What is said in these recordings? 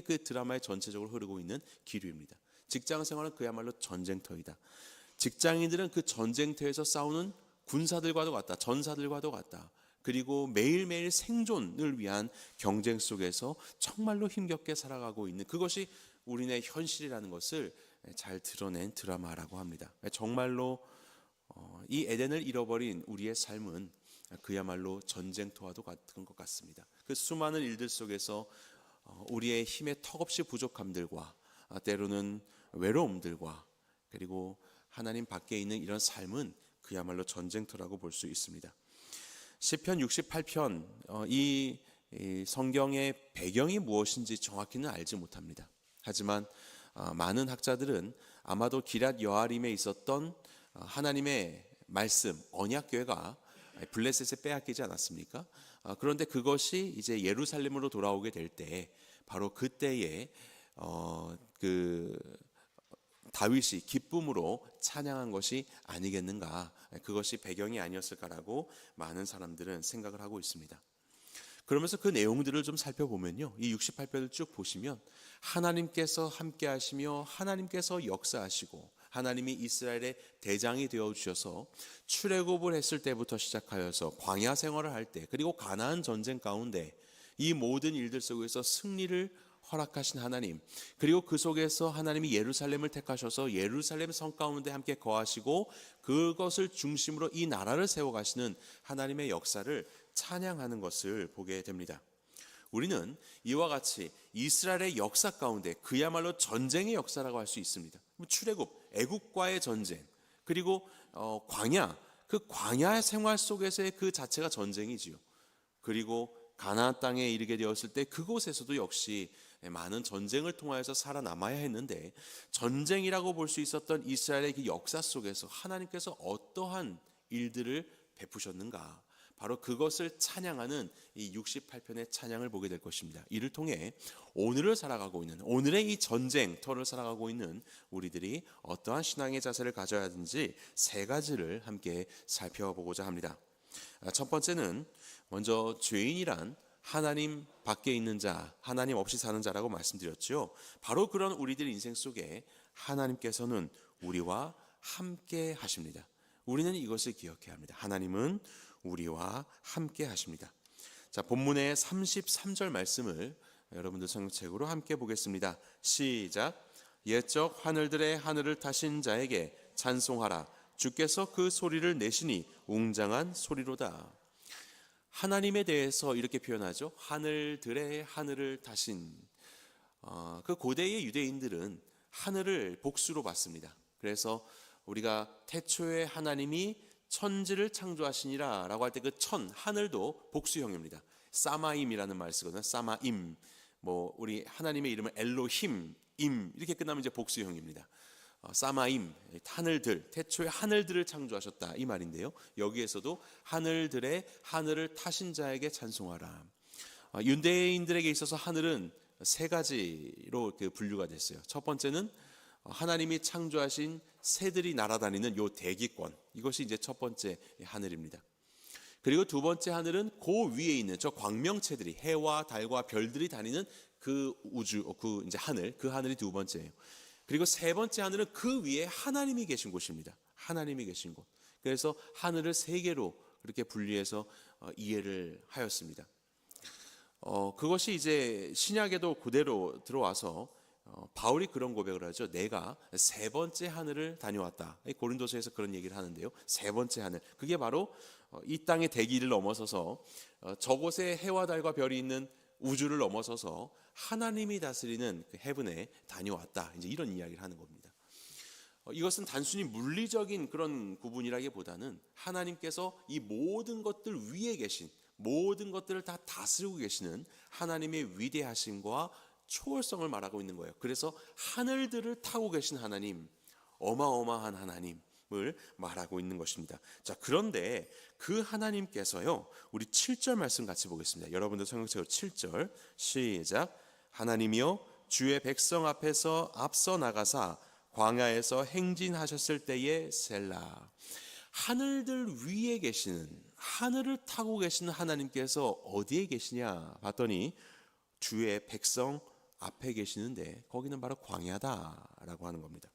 그 드라마에 전체적으로 흐르고 있는 기류입니다. 직장 생활은 그야말로 전쟁터이다. 직장인들은 그 전쟁터에서 싸우는 군사들과도 같다. 전사들과도 같다. 그리고 매일매일 생존을 위한 경쟁 속에서 정말로 힘겹게 살아가고 있는 그것이 우리네 현실이라는 것을 잘 드러낸 드라마라고 합니다. 정말로 어, 이 에덴을 잃어버린 우리의 삶은 그야말로 전쟁터와도 같은 것 같습니다. 그 수많은 일들 속에서 어, 우리의 힘의 턱없이 부족함들과 아, 때로는 외로움들과 그리고 하나님 밖에 있는 이런 삶은 그야말로 전쟁터라고 볼 수 있습니다. 시편 68편 어, 이, 이 성경의 배경이 무엇인지 정확히는 알지 못합니다. 하지만 어, 많은 학자들은 아마도 기랏 여아림에 있었던 어, 하나님의 말씀 언약 교회가 블레셋에 빼앗기지 않았습니까? 어, 그런데 그것이 이제 예루살렘으로 돌아오게 될 때 바로 그때에 어, 그 다윗이 기쁨으로 찬양한 것이 아니겠는가? 그것이 배경이 아니었을까라고 많은 사람들은 생각을 하고 있습니다. 그러면서 그 내용들을 좀 살펴보면요. 이 68편을 쭉 보시면 하나님께서 함께 하시며 하나님께서 역사하시고 하나님이 이스라엘의 대장이 되어 주셔서 출애굽을 했을 때부터 시작하여서 광야 생활을 할 때 그리고 가나안 전쟁 가운데 이 모든 일들 속에서 승리를 허락하신 하나님 그리고 그 속에서 하나님이 예루살렘을 택하셔서 예루살렘 성 가운데 함께 거하시고 그것을 중심으로 이 나라를 세워 가시는 하나님의 역사를 찬양하는 것을 보게 됩니다. 우리는 이와 같이 이스라엘의 역사 가운데 그야말로 전쟁의 역사라고 할 수 있습니다. 출애굽, 애국과의 전쟁, 그리고 어, 광야, 그 광야 생활 속에서의 그 자체가 전쟁이지요. 그리고 가나안 땅에 이르게 되었을 때 그곳에서도 역시 많은 전쟁을 통하여서 살아남아야 했는데 전쟁이라고 볼 수 있었던 이스라엘의 그 역사 속에서 하나님께서 어떠한 일들을 베푸셨는가? 바로 그것을 찬양하는 이 68편의 찬양을 보게 될 것입니다. 이를 통해 오늘을 살아가고 있는 오늘의 이 전쟁터를 살아가고 있는 우리들이 어떠한 신앙의 자세를 가져야 하는지 세 가지를 함께 살펴보고자 합니다. 첫 번째는 먼저 죄인이란 하나님 밖에 있는 자, 하나님 없이 사는 자라고 말씀드렸죠. 바로 그런 우리들 인생 속에 하나님께서는 우리와 함께 하십니다. 우리는 이것을 기억해야 합니다. 하나님은 우리와 함께 하십니다. 자, 본문의 33절 말씀을 여러분들 성경책으로 함께 보겠습니다. 시작. 옛적 하늘들의 하늘을 타신 자에게 찬송하라. 주께서 그 소리를 내시니 웅장한 소리로다. 하나님에 대해서 이렇게 표현하죠. 하늘들의 하늘을 타신. 어, 그 고대의 유대인들은 하늘을 복수로 봤습니다. 그래서 우리가 태초에 하나님이 천지를 창조하시니라 라고 할 때 그 천 하늘도 복수형입니다. 사마임이라는 말 쓰거든요. 사마임. 뭐 우리 하나님의 이름은 엘로힘, 임 이렇게 끝나면 이제 복수형입니다. 어, 사마임 하늘들 태초에 하늘들을 창조하셨다 이 말인데요. 여기에서도 하늘들의 하늘을 타신 자에게 찬송하라. 어, 윤대인들에게 있어서 하늘은 세 가지로 그 분류가 됐어요. 첫 번째는 하나님이 창조하신 새들이 날아다니는 요 대기권 이것이 이제 첫 번째 하늘입니다. 그리고 두 번째 하늘은 그 위에 있는 저 광명체들이 해와 달과 별들이 다니는 그 우주 그 이제 하늘 그 하늘이 두 번째예요. 그리고 세 번째 하늘은 그 위에 하나님이 계신 곳입니다. 하나님이 계신 곳. 그래서 하늘을 세 개로 그렇게 분리해서 어, 이해를 하였습니다. 어, 그것이 이제 신약에도 그대로 들어와서 어, 바울이 그런 고백을 하죠. 내가 세 번째 하늘을 다녀왔다. 고린도서에서 그런 얘기를 하는데요. 세 번째 하늘. 그게 바로 어, 이 땅의 대기를 넘어서서 어, 저곳에 해와 달과 별이 있는 우주를 넘어서서 하나님이 다스리는 그 헤븐에 다녀왔다. 이제 이런 이야기를 하는 겁니다. 어, 이것은 단순히 물리적인 그런 구분이라기보다는 하나님께서 이 모든 것들 위에 계신 모든 것들을 다 다스리고 계시는 하나님의 위대하심과 초월성을 말하고 있는 거예요. 그래서 하늘들을 타고 계신 하나님, 어마어마한 하나님을 말하고 있는 것입니다. 자, 그런데 그 하나님께서요, 우리 7절 말씀 같이 보겠습니다. 여러분들 성경책으로 7절 시작. 하나님이여 주의 백성 앞에서 앞서 나가사 광야에서 행진하셨을 때의 셀라. 하늘들 위에 계시는 하늘을 타고 계시는 하나님께서 어디에 계시냐 봤더니 주의 백성 앞에 계시는데 거기는 바로 광야다라고 하는 겁니다.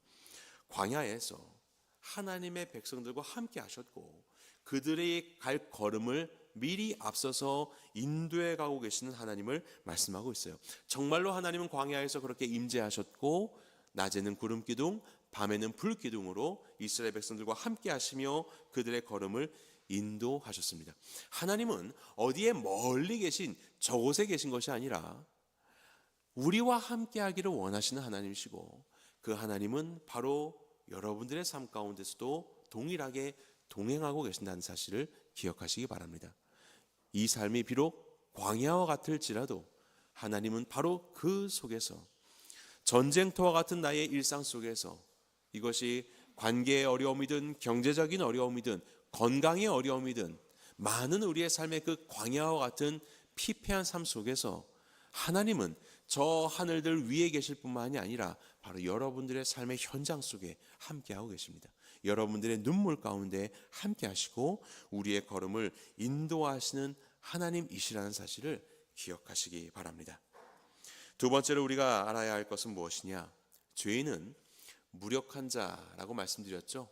광야에서 하나님의 백성들과 함께 하셨고 그들의 갈 걸음을 미리 앞서서 인도해 가고 계시는 하나님을 말씀하고 있어요. 정말로 하나님은 광야에서 그렇게 임재하셨고 낮에는 구름 기둥, 밤에는 불 기둥으로 이스라엘 백성들과 함께 하시며 그들의 걸음을 인도하셨습니다. 하나님은 어디에 멀리 계신 저곳에 계신 것이 아니라 우리와 함께 하기를 원하시는 하나님이시고 그 하나님은 바로 여러분들의 삶 가운데서도 동일하게 동행하고 계신다는 사실을 기억하시기 바랍니다. 이 삶이 비록 광야와 같을지라도 하나님은 바로 그 속에서 전쟁터와 같은 나의 일상 속에서 이것이 관계의 어려움이든 경제적인 어려움이든 건강의 어려움이든 많은 우리의 삶의 그 광야와 같은 피폐한 삶 속에서 하나님은 저 하늘들 위에 계실 뿐만이 아니라 바로 여러분들의 삶의 현장 속에 함께하고 계십니다. 여러분들의 눈물 가운데 함께 하시고 우리의 걸음을 인도하시는 하나님이시라는 사실을 기억하시기 바랍니다. 두 번째로 우리가 알아야 할 것은 무엇이냐? 죄인은 무력한 자라고 말씀드렸죠.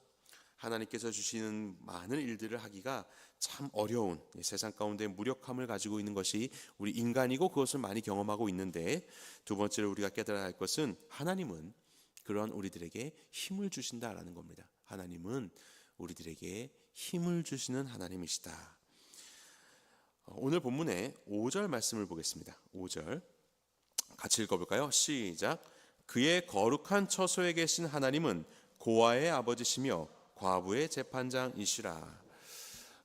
하나님께서 주시는 많은 일들을 하기가 참 어려운 세상 가운데 무력함을 가지고 있는 것이 우리 인간이고 그것을 많이 경험하고 있는데 두 번째로 우리가 깨달아야 할 것은 하나님은 그런 우리들에게 힘을 주신다라는 겁니다. 하나님은 우리들에게 힘을 주시는 하나님이시다. 오늘 본문의 5절 말씀을 보겠습니다. 5절 같이 읽어볼까요? 시작. 그의 거룩한 처소에 계신 하나님은 고아의 아버지시며 과부의 재판장이시라.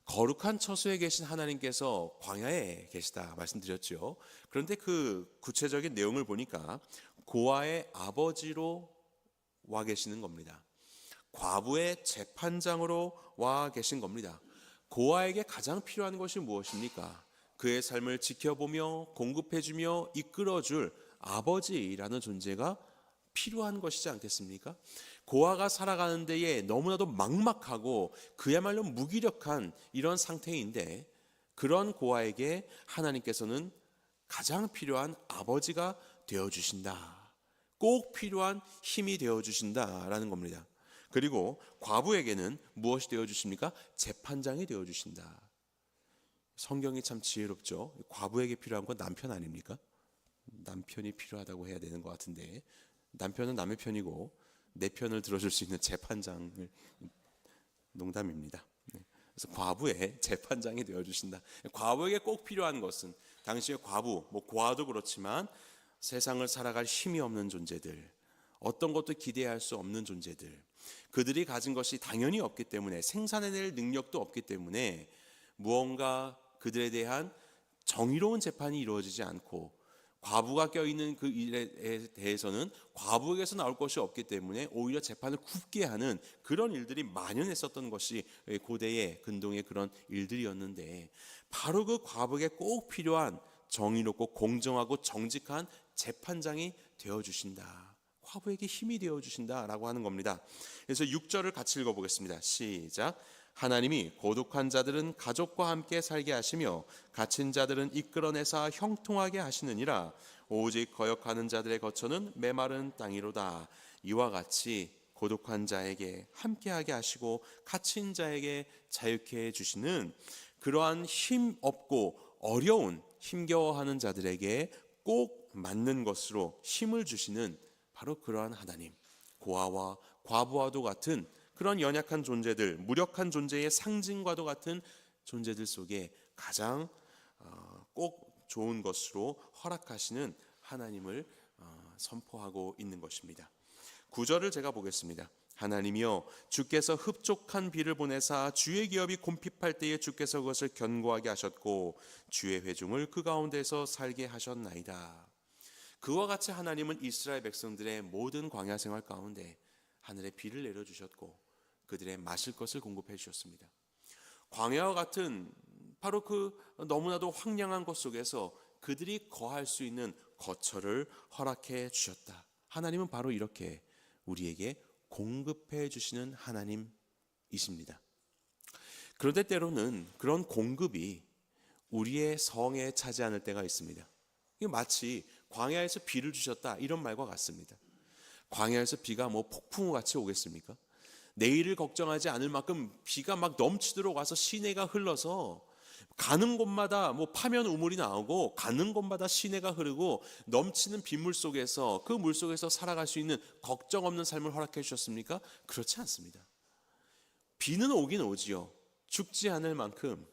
거룩한 처소에 계신 하나님께서 광야에 계시다 말씀드렸죠. 그런데 그 구체적인 내용을 보니까 고아의 아버지로 와 계시는 겁니다. 과부의 재판장으로 와 계신 겁니다. 고아에게 가장 필요한 것이 무엇입니까? 그의 삶을 지켜보며 공급해주며 이끌어줄 아버지라는 존재가 필요한 것이지 않겠습니까? 고아가 살아가는 데에 너무나도 막막하고 그야말로 무기력한 이런 상태인데 그런 고아에게 하나님께서는 가장 필요한 아버지가 되어 주신다. 꼭 필요한 힘이 되어 주신다라는 겁니다. 그리고 과부에게는 무엇이 되어 주십니까? 재판장이 되어 주신다. 성경이 참 지혜롭죠. 과부에게 필요한 건 남편 아닙니까? 남편이 필요하다고 해야 되는 것 같은데 남편은 남의 편이고 내 편을 들어줄 수 있는 재판장을 농담입니다. 네. 그래서 과부의 재판장이 되어 주신다. 과부에게 꼭 필요한 것은 당시의 과부, 뭐 고아도 그렇지만 세상을 살아갈 힘이 없는 존재들, 어떤 것도 기대할 수 없는 존재들, 그들이 가진 것이 당연히 없기 때문에 생산해낼 능력도 없기 때문에 무언가 그들에 대한 정의로운 재판이 이루어지지 않고 과부가 껴있는 그 일에 대해서는 과부에게서 나올 것이 없기 때문에 오히려 재판을 굽게 하는 그런 일들이 만연했었던 것이 고대의 근동의 그런 일들이었는데 바로 그 과부에게 꼭 필요한 정의롭고 공정하고 정직한 재판장이 되어 주신다. 과부에게 힘이 되어 주신다라고 하는 겁니다. 그래서 6절을 같이 읽어 보겠습니다. 시작. 하나님이 고독한 자들은 가족과 함께 살게 하시며 갇힌 자들은 이끌어내사 형통하게 하시느니라. 오직 거역하는 자들의 거처는 메마른 땅이로다. 이와 같이 고독한 자에게 함께하게 하시고 갇힌 자에게 자유케 해 주시는 그러한 힘 없고 어려운 힘겨워하는 자들에게 꼭 맞는 것으로 힘을 주시는 바로 그러한 하나님. 고아와 과부와도 같은 그런 연약한 존재들, 무력한 존재의 상징과도 같은 존재들 속에 가장 어, 꼭 좋은 것으로 허락하시는 하나님을 어, 선포하고 있는 것입니다. 구절을 제가 보겠습니다. 하나님이여 주께서 흡족한 비를 보내사 주의 기업이 곰핍할 때에 주께서 그것을 견고하게 하셨고 주의 회중을 그 가운데서 살게 하셨나이다. 그와 같이 하나님은 이스라엘 백성들의 모든 광야 생활 가운데 하늘에 비를 내려 주셨고 그들의 마실 것을 공급해 주셨습니다. 광야와 같은 바로 그 너무나도 황량한 곳 속에서 그들이 거할 수 있는 거처를 허락해 주셨다. 하나님은 바로 이렇게 우리에게 공급해 주시는 하나님이십니다. 그런데 때로는 그런 공급이 우리의 성에 차지 않을 때가 있습니다. 이게 마치 광야에서 비를 주셨다 이런 말과 같습니다. 광야에서 비가 뭐 폭풍우 같이 오겠습니까? 내일을 걱정하지 않을 만큼 비가 막 넘치도록 와서 시내가 흘러서 가는 곳마다 뭐 파면 우물이 나오고 가는 곳마다 시내가 흐르고 넘치는 빗물 속에서 그 물 속에서 살아갈 수 있는 걱정 없는 삶을 허락해 주셨습니까? 그렇지 않습니다. 비는 오긴 오지요. 죽지 않을 만큼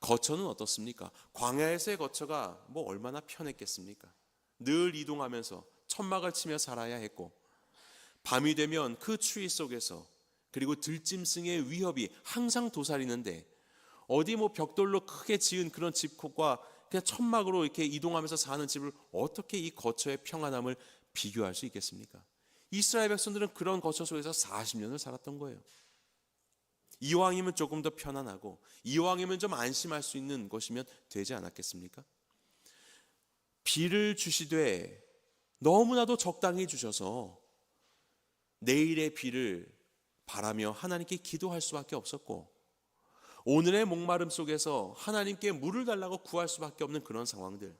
거처는 어떻습니까? 광야에서의 거처가 뭐 얼마나 편했겠습니까? 늘 이동하면서 천막을 치며 살아야 했고 밤이 되면 그 추위 속에서 그리고 들짐승의 위협이 항상 도사리는데 어디 뭐 벽돌로 크게 지은 그런 집과 그냥 천막으로 이렇게 이동하면서 사는 집을 어떻게 이 거처의 평안함을 비교할 수 있겠습니까? 이스라엘 백성들은 그런 거처 속에서 40년을 살았던 거예요. 이왕이면 조금 더 편안하고 이왕이면 좀 안심할 수 있는 것이면 되지 않았겠습니까? 비를 주시되 너무나도 적당히 주셔서 내일의 비를 바라며 하나님께 기도할 수밖에 없었고 오늘의 목마름 속에서 하나님께 물을 달라고 구할 수밖에 없는 그런 상황들.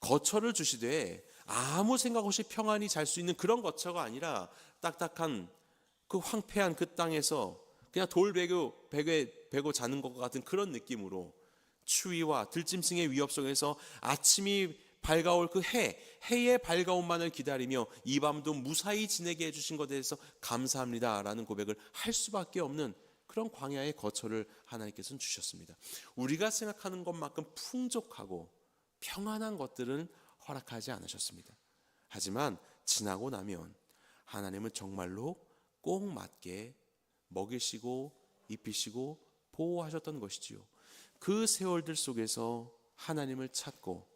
거처를 주시되 아무 생각 없이 평안히 잘 수 있는 그런 거처가 아니라 딱딱한 그 황폐한 그 땅에서 그냥 돌 베고 베고 베고 자는 것 같은 그런 느낌으로 추위와 들짐승의 위협 속에서 아침이 밝아올 그 해, 해의 밝아옴만을 기다리며 이 밤도 무사히 지내게 해주신 것에 대해서 감사합니다 라는 고백을 할 수밖에 없는 그런 광야의 거처를 하나님께서는 주셨습니다. 우리가 생각하는 것만큼 풍족하고 평안한 것들은 허락하지 않으셨습니다. 하지만 지나고 나면 하나님은 정말로 꼭 맞게 먹이시고 입히시고 보호하셨던 것이지요. 그 세월들 속에서 하나님을 찾고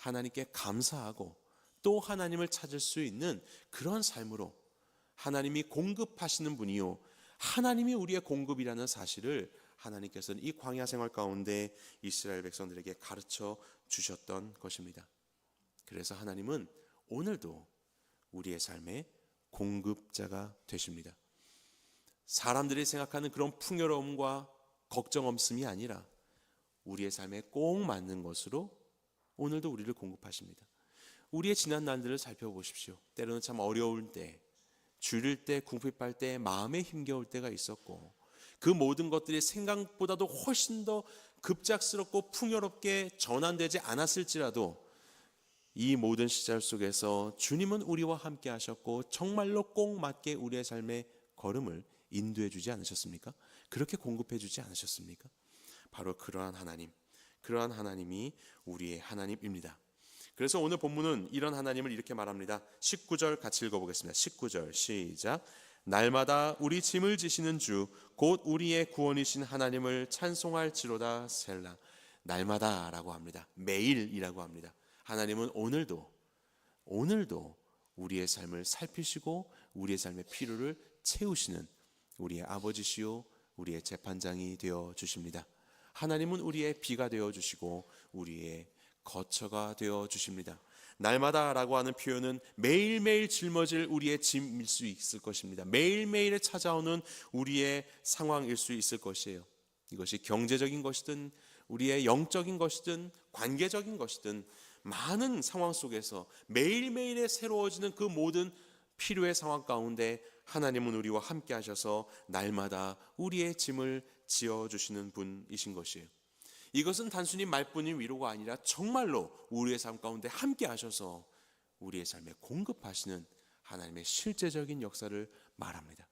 하나님께 감사하고 또 하나님을 찾을 수 있는 그런 삶으로 하나님이 공급하시는 분이요. 하나님이 우리의 공급이라는 사실을 하나님께서는 이 광야 생활 가운데 이스라엘 백성들에게 가르쳐 주셨던 것입니다. 그래서 하나님은 오늘도 우리의 삶의 공급자가 되십니다. 사람들이 생각하는 그런 풍요로움과 걱정 없음이 아니라 우리의 삶에 꼭 맞는 것으로 오늘도 우리를 공급하십니다. 우리의 지난 날들을 살펴보십시오. 때로는 참 어려울 때, 줄일 때, 궁핍할 때, 마음에 힘겨울 때가 있었고 그 모든 것들이 생각보다도 훨씬 더 급작스럽고 풍요롭게 전환되지 않았을지라도 이 모든 시절 속에서 주님은 우리와 함께 하셨고 정말로 꼭 맞게 우리의 삶의 걸음을 인도해 주지 않으셨습니까? 그렇게 공급해 주지 않으셨습니까? 바로 그러한 하나님, 그러한 하나님이 우리의 하나님입니다. 그래서 오늘 본문은 이런 하나님을 이렇게 말합니다. 19절 같이 읽어보겠습니다. 19절 시작. 날마다 우리 짐을 지시는 주, 곧 우리의 구원이신 하나님을 찬송할지로다 셀라. 날마다라고 합니다. 매일이라고 합니다. 하나님은 오늘도 오늘도 우리의 삶을 살피시고 우리의 삶의 필요를 채우시는 우리의 아버지시요 우리의 재판장이 되어 주십니다. 하나님은 우리의 비가 되어 주시고 우리의 거처가 되어 주십니다. 날마다라고 하는 표현은 매일매일 짊어질 우리의 짐일 수 있을 것입니다. 매일매일 찾아오는 우리의 상황일 수 있을 것이에요. 이것이 경제적인 것이든 우리의 영적인 것이든 관계적인 것이든 많은 상황 속에서 매일매일에 새로워지는 그 모든 필요의 상황 가운데 하나님은 우리와 함께 하셔서 날마다 우리의 짐을 지어 주시는 분이신 것이에요. 이것은 단순히 말뿐인 위로가 아니라 정말로 우리의 삶 가운데 함께 하셔서 우리의 삶에 공급하시는 하나님의 실제적인 역사를 말합니다.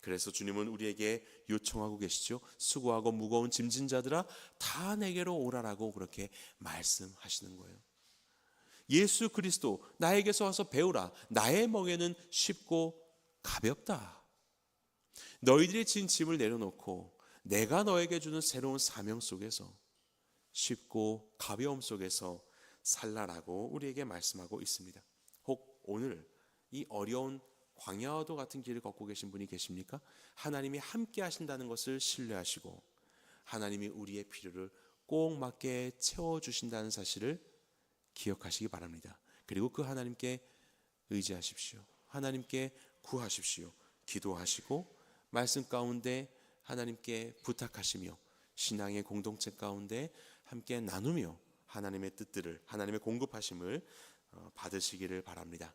그래서 주님은 우리에게 요청하고 계시죠. 수고하고 무거운 짐진 자들아 다 내게로 오라라고 그렇게 말씀하시는 거예요. 예수 그리스도 나에게서 와서 배우라. 나의 멍에는 쉽고 가볍다. 너희들이 진 짐을 내려놓고 내가 너에게 주는 새로운 사명 속에서 쉽고 가벼움 속에서 살라라고 우리에게 말씀하고 있습니다. 혹 오늘 이 어려운 광야와도 같은 길을 걷고 계신 분이 계십니까? 하나님이 함께 하신다는 것을 신뢰하시고 하나님이 우리의 필요를 꼭 맞게 채워 주신다는 사실을 기억하시기 바랍니다. 그리고 그 하나님께 의지하십시오. 하나님께 구하십시오. 기도하시고 말씀 가운데 하나님께 부탁하시며 신앙의 공동체 가운데 함께 나누며 하나님의 뜻들을 하나님의 공급하심을 어, 받으시기를 바랍니다.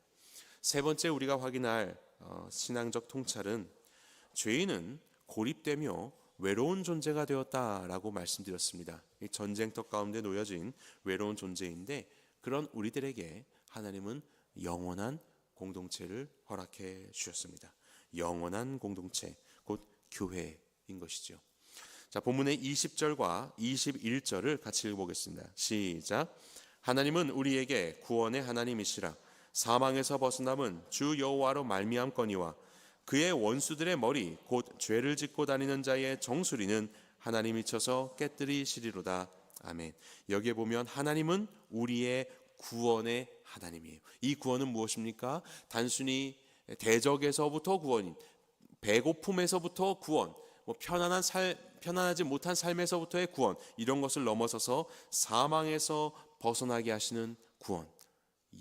세 번째 우리가 확인할 어, 신앙적 통찰은 죄인은 고립되며 외로운 존재가 되었다라고 말씀드렸습니다. 이 전쟁터 가운데 놓여진 외로운 존재인데 그런 우리들에게 하나님은 영원한 공동체를 허락해 주셨습니다. 영원한 공동체, 곧 교회 인 것이죠. 자, 본문의 20절과 21절을 같이 읽어보겠습니다. 시작. 하나님은 우리에게 구원의 하나님이시라. 사망에서 벗어남은 주 여호와로 말미암거니와 그의 원수들의 머리 곧 죄를 짓고 다니는 자의 정수리는 하나님이 쳐서 깨뜨리시리로다. 아멘. 여기에 보면 하나님은 우리의 구원의 하나님이에요. 이 구원은 무엇입니까? 단순히 대적에서부터 구원인 배고픔에서부터 구원, 뭐 편안한 살 편안하지 못한 삶에서부터의 구원 이런 것을 넘어서서 사망에서 벗어나게 하시는 구원,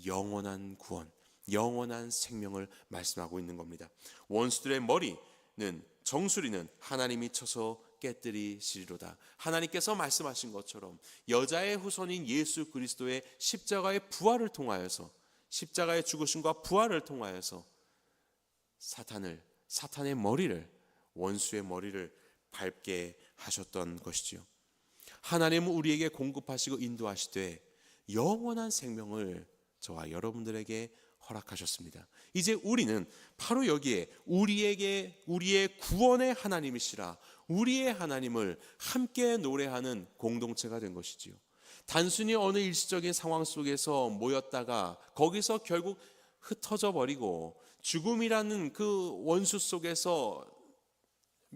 영원한 구원, 영원한 생명을 말씀하고 있는 겁니다. 원수들의 머리는 정수리는 하나님이 쳐서 깨뜨리시리로다. 하나님께서 말씀하신 것처럼 여자의 후손인 예수 그리스도의 십자가의 부활을 통하여서 십자가의 죽으심과 부활을 통하여서 사탄을 사탄의 머리를 원수의 머리를 밟게 하셨던 것이지요. 하나님은 우리에게 공급하시고 인도하시되 영원한 생명을 저와 여러분들에게 허락하셨습니다. 이제 우리는 바로 여기에 우리에게 우리의 구원의 하나님이시라 우리의 하나님을 함께 노래하는 공동체가 된 것이지요. 단순히 어느 일시적인 상황 속에서 모였다가 거기서 결국 흩어져 버리고 죽음이라는 그 원수 속에서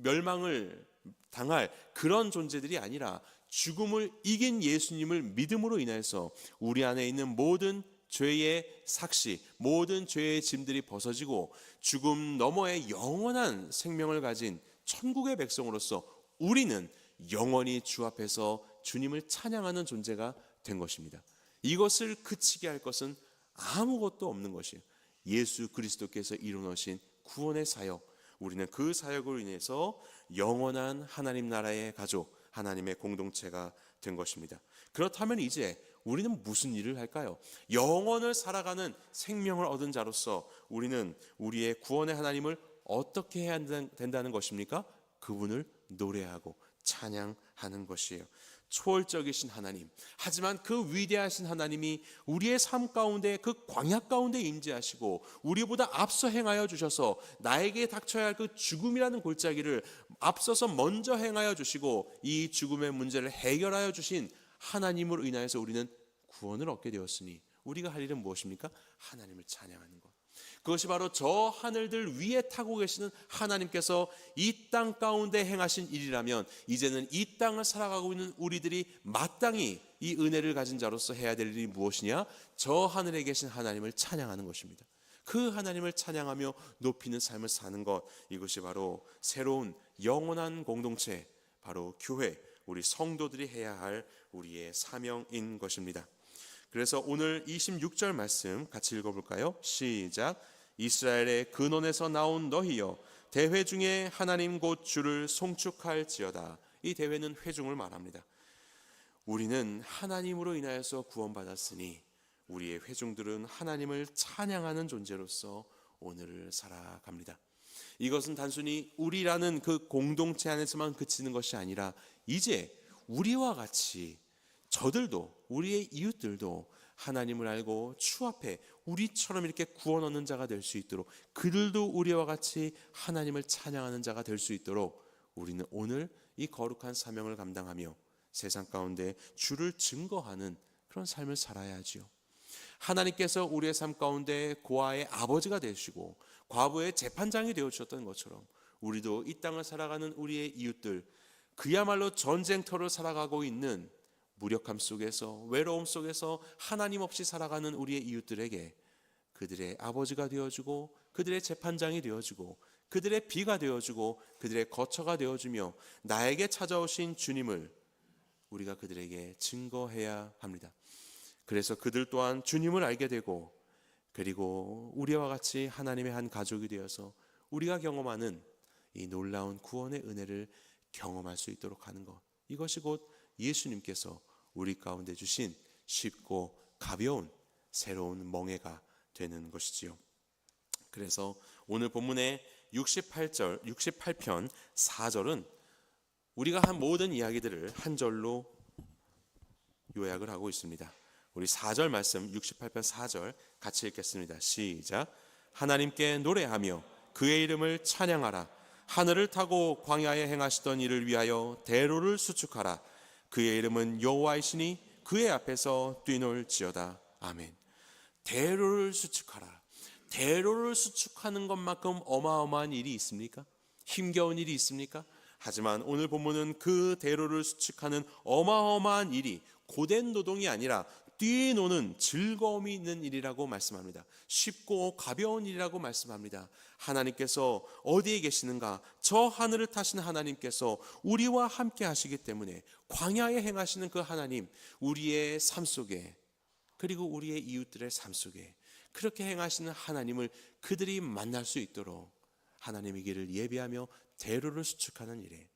멸망을 당할 그런 존재들이 아니라 죽음을 이긴 예수님을 믿음으로 인해서 우리 안에 있는 모든 죄의 삭시, 모든 죄의 짐들이 벗어지고 죽음 너머의 영원한 생명을 가진 천국의 백성으로서 우리는 영원히 주 앞에서 주님을 찬양하는 존재가 된 것입니다. 이것을 그치게 할 것은 아무것도 없는 것이에요. 예수 그리스도께서 이루어신 구원의 사역, 우리는 그 사역으로 인해서 영원한 하나님 나라의 가족, 하나님의 공동체가 된 것입니다. 그렇다면 이제 우리는 무슨 일을 할까요? 영원을 살아가는 생명을 얻은 자로서 우리는 우리의 구원의 하나님을 어떻게 해야 된다는 것입니까? 그분을 노래하고 찬양하는 것이에요. 초월적이신 하나님. 하지만 그 위대하신 하나님이 우리의 삶 가운데 그 광야 가운데 임재하시고 우리보다 앞서 행하여 주셔서 나에게 닥쳐야 할 그 죽음이라는 골짜기를 앞서서 먼저 행하여 주시고 이 죽음의 문제를 해결하여 주신 하나님으로 인하여서 우리는 구원을 얻게 되었으니 우리가 할 일은 무엇입니까? 하나님을 찬양하는 것. 그것이 바로 저 하늘들 위에 타고 계시는 하나님께서 이 땅 가운데 행하신 일이라면 이제는 이 땅을 살아가고 있는 우리들이 마땅히 이 은혜를 가진 자로서 해야 될 일이 무엇이냐? 저 하늘에 계신 하나님을 찬양하는 것입니다. 그 하나님을 찬양하며 높이는 삶을 사는 것 이것이 바로 새로운 영원한 공동체 바로 교회 우리 성도들이 해야 할 우리의 사명인 것입니다. 그래서 오늘 26절 말씀 같이 읽어볼까요? 시작. 이스라엘의 근원에서 나온 너희여 대회 중에 하나님 곧 주를 송축할지어다. 이 대회는 회중을 말합니다. 우리는 하나님으로 인하여서 구원받았으니 우리의 회중들은 하나님을 찬양하는 존재로서 오늘을 살아갑니다. 이것은 단순히 우리라는 그 공동체 안에서만 그치는 것이 아니라 이제 우리와 같이 저들도 우리의 이웃들도 하나님을 알고 주 앞에 우리처럼 이렇게 구원 얻는 자가 될 수 있도록 그들도 우리와 같이 하나님을 찬양하는 자가 될 수 있도록 우리는 오늘 이 거룩한 사명을 감당하며 세상 가운데 주를 증거하는 그런 삶을 살아야 하지요. 하나님께서 우리의 삶 가운데 고아의 아버지가 되시고 과부의 재판장이 되어 주셨던 것처럼 우리도 이 땅을 살아가는 우리의 이웃들 그야말로 전쟁터를 살아가고 있는 무력함 속에서 외로움 속에서 하나님 없이 살아가는 우리의 이웃들에게 그들의 아버지가 되어주고 그들의 재판장이 되어주고 그들의 비가 되어주고 그들의 거처가 되어주며 나에게 찾아오신 주님을 우리가 그들에게 증거해야 합니다. 그래서 그들 또한 주님을 알게 되고 그리고 우리와 같이 하나님의 한 가족이 되어서 우리가 경험하는 이 놀라운 구원의 은혜를 경험할 수 있도록 하는 것. 이것이 곧 예수님께서 우리 가운데 주신 쉽고 가벼운 새로운 멍해가 되는 것이지요. 그래서 오늘 본문의 68절 68편 4절은 우리가 한 모든 이야기들을 한 절로 요약을 하고 있습니다. 우리 4절 말씀 68편 4절 같이 읽겠습니다. 시작. 하나님께 노래하며 그의 이름을 찬양하라. 하늘을 타고 광야에 행하시던 일을 위하여 대로를 수축하라. 그의 이름은 여호와이시니 그의 앞에서 뛰놀지어다. 아멘. 대로를 수축하라. 대로를 수축하는 것만큼 어마어마한 일이 있습니까? 힘겨운 일이 있습니까? 하지만 오늘 본문은 그 대로를 수축하는 어마어마한 일이 고된 노동이 아니라 뛰노는 즐거움이 있는 일이라고 말씀합니다. 쉽고 가벼운 일이라고 말씀합니다. 하나님께서 어디에 계시는가? 저 하늘을 타신 하나님께서 우리와 함께 하시기 때문에 광야에 행하시는 그 하나님, 우리의 삶 속에 그리고 우리의 이웃들의 삶 속에 그렇게 행하시는 하나님을 그들이 만날 수 있도록 하나님의 길을 예비하며 대로를 수축하는 일에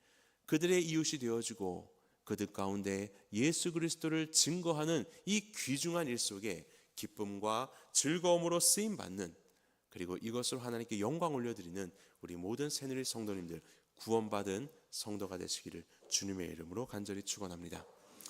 그들의 이웃이 되어주고 그들 가운데 예수 그리스도를 증거하는 이 귀중한 일 속에 기쁨과 즐거움으로 쓰임 받는 그리고 이것을 하나님께 영광 올려드리는 우리 모든 새누리 성도님들 구원받은 성도가 되시기를 주님의 이름으로 간절히 축원합니다.